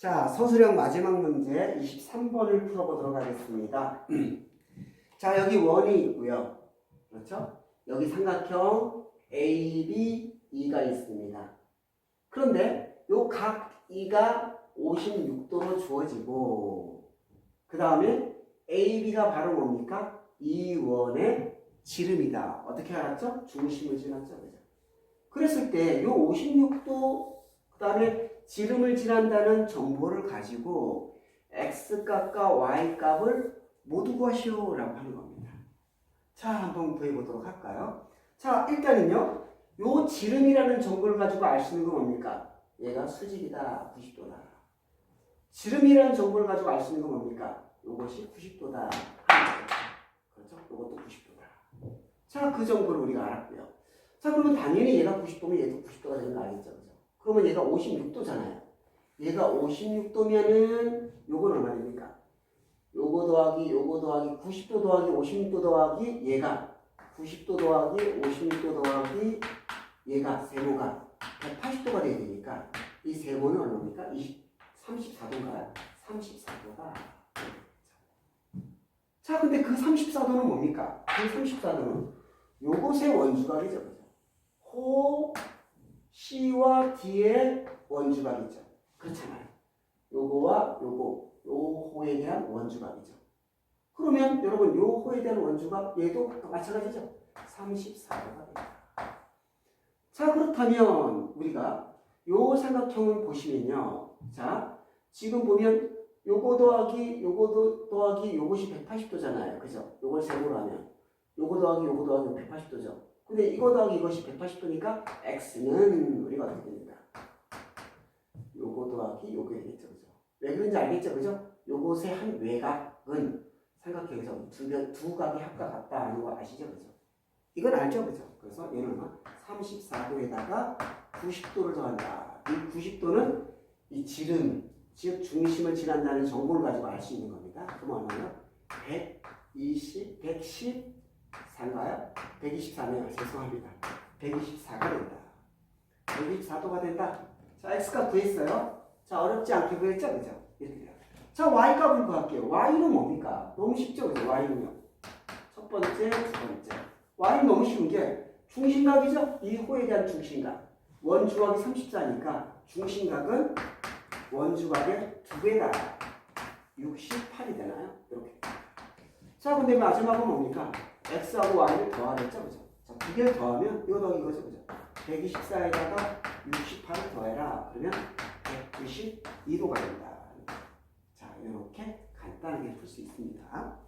자, 서술형 마지막 문제 23번을 풀어보도록 하겠습니다. 자, 여기 원이 있고요. 그렇죠? 여기 삼각형 A, B, E가 있습니다. 그런데 요 각 E가 56도로 주어지고 그 다음에 A, B가 바로 뭡니까? 이 원의 지름이다. 어떻게 알았죠? 중심을 지났죠. 그죠? 그랬을 때 요 56도 그 다음에 지름을 지난다는 정보를 가지고 x값과 y값을 모두 구하시오 라고 하는 겁니다. 자, 한번 구해보도록 할까요? 자, 일단은요, 요 지름이라는 정보를 가지고 알 수 있는 건 뭡니까? 얘가 수직이다, 90도다. 지름이라는 정보를 가지고 알 수 있는 건 뭡니까? 요것이 90도다. 그렇죠? 요것도 90도다. 자, 그 정보를 우리가 알았고요. 자, 그러면 당연히 얘가 90도면 얘도 90도가 되는 거 알겠죠? 그러면 얘가 56도잖아요. 얘가 56도면은 요건 얼마 됩니까? 요거 더하기 요거 더하기 90도 더하기 56도 더하기 얘가 90도 더하기 56도 더하기 얘가 세모가 180도가 돼야 되니까 이 세모는 얼마입니까? 20, 34도인가요? 34도가 자 근데 그 34도는 뭡니까? 그 34도는 요것의 그죠? 호 C와 D의 원주각이죠 그렇잖아요 요거와 요거 요 호에 대한 원주각이죠. 그러면 여러분 요 호에 대한 원주각 얘도 마찬가지죠. 34도가 됩니다. 자 그렇다면 우리가 요 삼각형을 보시면요. 자 지금 보면 요거 더하기 요거 더하기 요것이 180도잖아요. 그죠? 요걸 세모로 하면 요거 더하기 요거 더하기 180도죠. 근데 이거 더하기 이것이 180도니까 x는 우리가 어떻게 됩니까? 요거 더하기 요게 되겠죠. 그죠? 왜 그런지 알겠죠? 그죠? 요것의 한 외곽은 삼각형에서 두, 면- 두 각이 합과 같다 하는 거 아시죠? 그죠? 이건 알죠? 그죠? 그래서 얘는 얼마? 34도에다가 90도를 더한다. 이 90도는 이 지름, 즉 중심을 지난다는 정보를 가지고 알 수 있는 겁니다. 그럼 얼마요? 120, 114 인가요? 124네요. 죄송합니다. 124가 된다. 124도가 된다. 자, x값 구했어요. 자, 어렵지 않게 구했죠? 그죠? 이렇게 돼요. 자, y 값을 구할게요. y는 뭡니까? 너무 쉽죠? 그죠? y는요. 첫 번째, 두 번째. y는 너무 쉬운 게 중심각이죠? 이 호에 대한 중심각. 원주각이 34니까 중심각은 원주각의 두 배다. 68이 되나요? 이렇게. 자, 근데 마지막은 뭡니까? X하고 y를 더하겠죠? 그죠? 자, 두 개를 더하면 이거 더하기 이거죠? 그죠? 124에다가 68을 더해라. 그러면 192도가 된다. 자, 이렇게 간단하게 풀 수 있습니다.